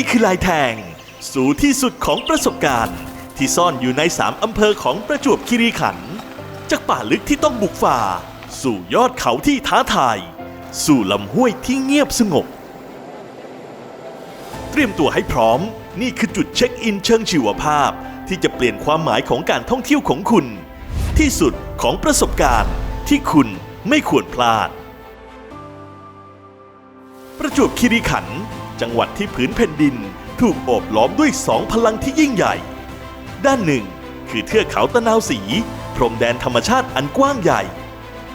นี่คือลายแทง สู่ที่สุดของประสบการณ์ ที่ซ่อนอยู่ในสามอำเภอของประจวบคีรีขันธ์จากป่าลึกที่ต้องบุกฝ่า สู่ยอดเขาที่ท้าทาย สู่ลำห้วยที่เงียบสงบ เตรียมตัวให้พร้อม นี่คือจุดเช็คอินเชิงชีวภาพ ที่จะเปลี่ยนความหมายของการท่องเที่ยวของคุณ ที่สุดของประสบการณ์ที่คุณไม่ควรพลาด ประจวบคีรีขันธ์ จังหวัดที่ผืนแผ่นดิน ถูกโอบล้อมด้วยสองพลังที่ยิ่งใหญ่ ด้านหนึ่ง คือเทือกเขาตะนาวสี พรมแดนธรรมชาติอันกว้างใหญ่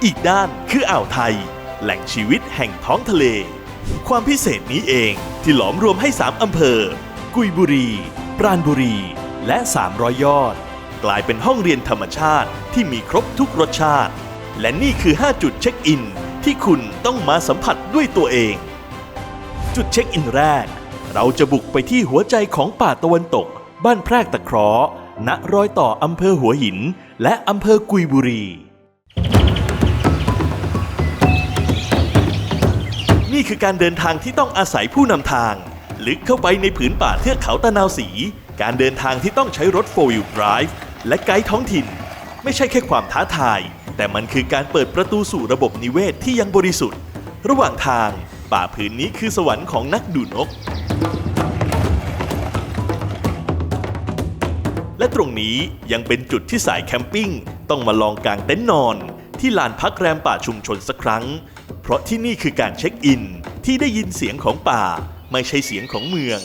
อีกด้านคืออ่าวไทย แหล่งชีวิตแห่งท้องทะเล ความพิเศษนี้เองที่หลอมรวมให้3อำเภอ กุยบุรี ปราณบุรี และ300ยอด กลายเป็นห้องเรียนธรรมชาติที่มีครบทุกรสชาติ และนี่คือ 5 จุดเช็คอินที่คุณต้องมาสัมผัสด้วยตัวเอง จุดเช็คอินแรก เราจะบุกไปที่หัวใจของป่าตะวันตก บ้านแพรกตะเคราะห์ณรอยต่ออำเภอหัวหิน และอำเภอกุยบุรี นี่คือการเดินทางที่ต้องอาศัยผู้นำทาง ลึกเข้าไปในผืนป่าเทือกเขาตะนาวสี การเดินทางที่ต้องใช้รถ4 wheel drive และไกด์ท้องถิ่น ไม่ใช่แค่ความท้าทาย แต่มันคือการเปิดประตูสู่ระบบนิเวศที่ยังบริสุทธิ์ ระหว่างทาง ป่าผืนนี้คือสวรรค์ของนักดูนก และตรงนี้ยังเป็นจุดที่สายแคมปิ้ง ต้องมาลองกางเต็นท์นอน ที่ลานพักแรมป่าชุมชนสักครั้ง เพราะที่นี่คือการเช็คอินที่ได้ยินเสียงของป่า ไม่ใช่เสียงของเมือง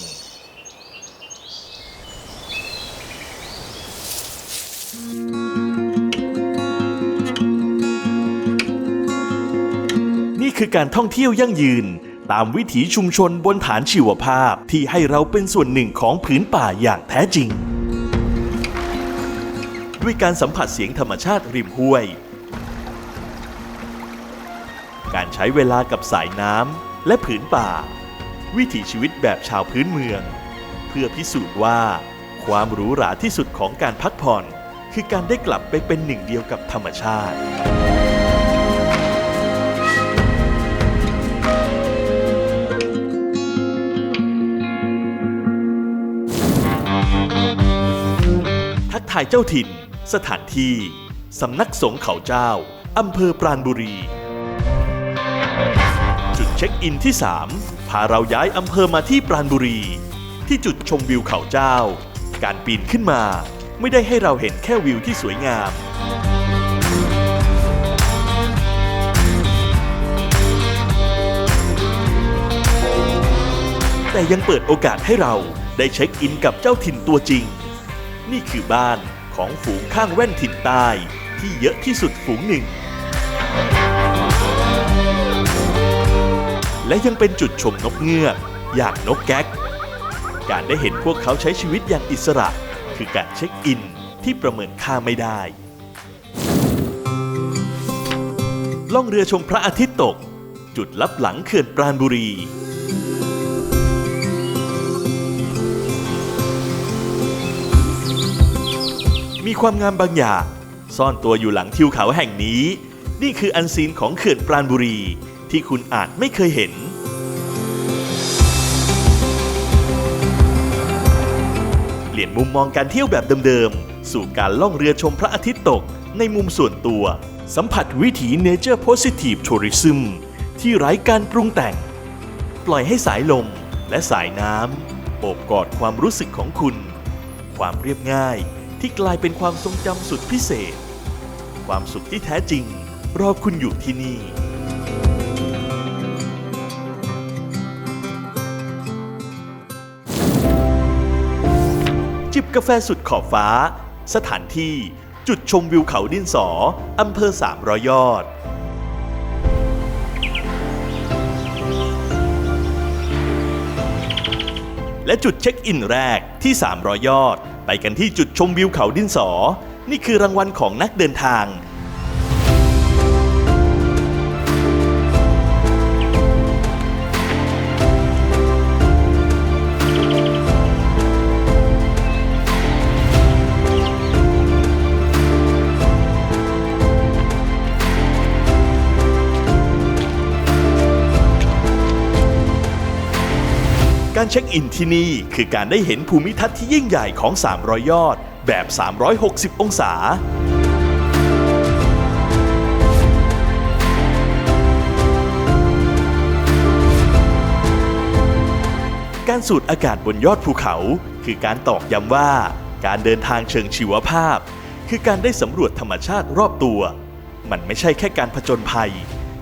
นี่คือการท่องเที่ยวยั่งยืน ตามวิถีชุมชนบนฐานชีวภาพที่ให้เราเป็นส่วนหนึ่งของผืนป่าอย่างแท้จริง ด้วยการสัมผัสเสียงธรรมชาติริมห้วย การใช้เวลากับสายน้ำและผืนป่า วิถีชีวิตแบบชาวพื้นเมือง เพื่อพิสูจน์ว่า ความหรูหราที่สุดของการพักผ่อน คือการได้กลับไปเป็นหนึ่งเดียวกับธรรมชาติายเจ้าถิ่น สถานที่ สำนักสงฆ์เขาเจ้า อำเภอปราณบุรี จุดเช็คอินที่ 3 พาเราย้ายอำเภอมาที่ปราณบุรี ที่จุดชมวิวเขาเจ้า การปีนขึ้นมาไม่ได้ให้เราเห็นแค่วิวที่สวยงาม แต่ยังเปิดโอกาสให้เราได้เช็คอินกับเจ้าถิ่นตัวจริง นี่คือบ้านของฝูงข้างแว่นถิ่นใต้ที่เยอะที่สุดฝูงหนึ่ง และยังเป็นจุดชมนกเงือกอย่างนกแก๊ก การได้เห็นพวกเขาใช้ชีวิตอย่างอิสระ คือการเช็คอินที่ประเมินค่าไม่ได้ ล่องเรือชมพระอาทิตย์ตก จุดลับหลังเขื่อนปราณบุรี มีความงามบางอย่าง ซ่อนตัวอยู่หลังทิวเขาแห่งนี้ นี่คืออันซีนของเขื่อนปราณบุรี ที่คุณอาจไม่เคยเห็น เปลี่ยนมุมมองการเที่ยวแบบเดิมๆ สู่การล่องเรือชมพระอาทิตย์ตกในมุมส่วนตัว สัมผัสวิถี Nature Positive Tourism ที่ไร้การปรุงแต่ง ปล่อยให้สายลมและสายน้ำโอบกอดความรู้สึกของคุณ ความเรียบง่าย ที่กลายเป็นความทรงจำสุดพิเศษ ความสุขที่แท้จริง รอคุณอยู่ที่นี่ จิบกาแฟสุดขอบฟ้า สถานที่จุดชมวิวเขาดินสออำเภอสามรอยยอดและจุดเช็คอินแรกที่ 300 ยอด ไปกันที่จุดชมวิวเขาดินสอ นี่คือรางวัลของนักเดินทาง การเช็คอินที่นี่คือการได้เห็นภูมิทัศน์ที่ยิ่งใหญ่ของ 300 ยอด แบบ 360 องศา การสูดอากาศบนยอดภูเขา คือการตอกย้ำว่า การเดินทางเชิงชีวภาพ คือการได้สำรวจธรรมชาติรอบตัว มันไม่ใช่แค่การผจญภัย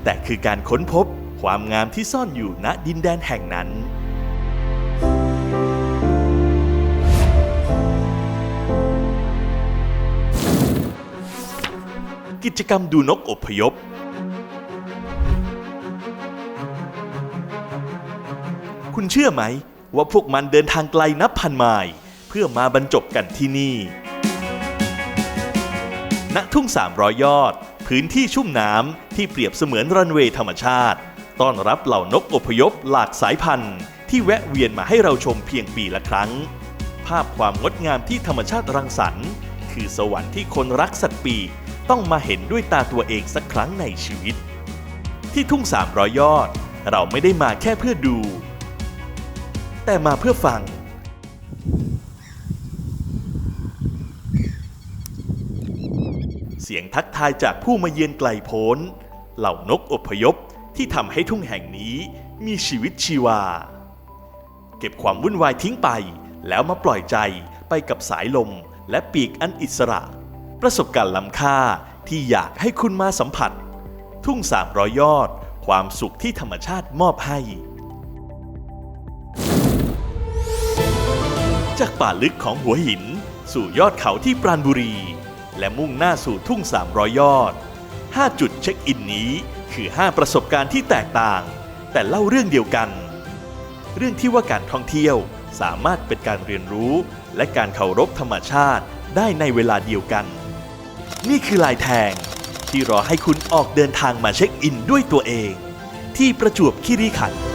แต่คือการค้นพบความงามที่ซ่อนอยู่ณดินแดนแห่งนั้น กิจกรรมดูนกอพยพ คุณเชื่อไหม ว่าพวกมันเดินทางไกลนับพันไมล์เพื่อมาบรรจบกันที่นี่ ณ ทุ่ง 300 ยอด พื้นที่ชุ่มน้ำที่เปรียบเสมือนรันเวย์ธรรมชาติ ต้อนรับเหล่านกอพยพหลากสายพันธุ์ ที่แวะเวียนมาให้เราชมเพียงปีละครั้ง ภาพความงดงามที่ธรรมชาติรังสรรค์ คือสวรรค์ที่คนรักสัตว์ปีก ต้องมาเห็นด้วยตาตัวเองสักครั้งในชีวิต ที่ทุ่ง 300 ยอด เราไม่ได้มาแค่เพื่อดู แต่มาเพื่อฟัง เสียงทักทายจากผู้มาเยือนไกลโพ้น เหล่านกอพยพที่ทำให้ทุ่งแห่งนี้มีชีวิตชีวา เก็บความวุ่นวายทิ้งไป แล้วมาปล่อยใจไปกับสายลมและปีกอันอิสระ ประสบการณ์ล้ำค่าที่อยากให้คุณมาสัมผัส ทุ่ง 300 ยอด ความสุขที่ธรรมชาติมอบให้ จากป่าลึกของหัวหิน สู่ยอดเขาที่ปราณบุรี และมุ่งหน้าสู่ทุ่ง 300 ยอด 5 จุดเช็คอินนี้คือ 5 ประสบการณ์ที่แตกต่าง แต่เล่าเรื่องเดียวกัน เรื่องที่ว่าการท่องเที่ยวสามารถเป็นการเรียนรู้ และการเคารพธรรมชาติได้ในเวลาเดียวกัน นี่คือลายแทง ที่รอให้คุณออกเดินทางมาเช็คอินด้วยตัวเอง ที่ประจวบคีรีขันธ์